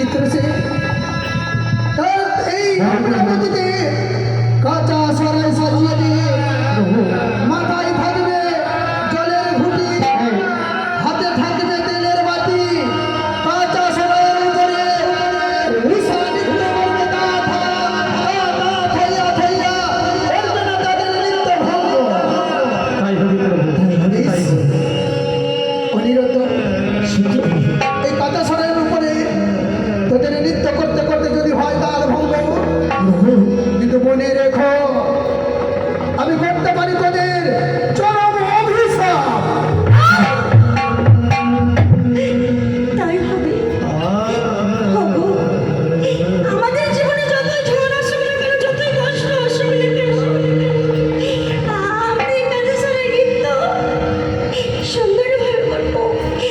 Então trazer.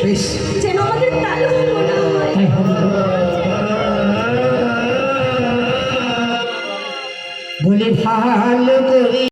বেশ যেন আমাদের তাল ভঙ্গ না হয় বলে ভালো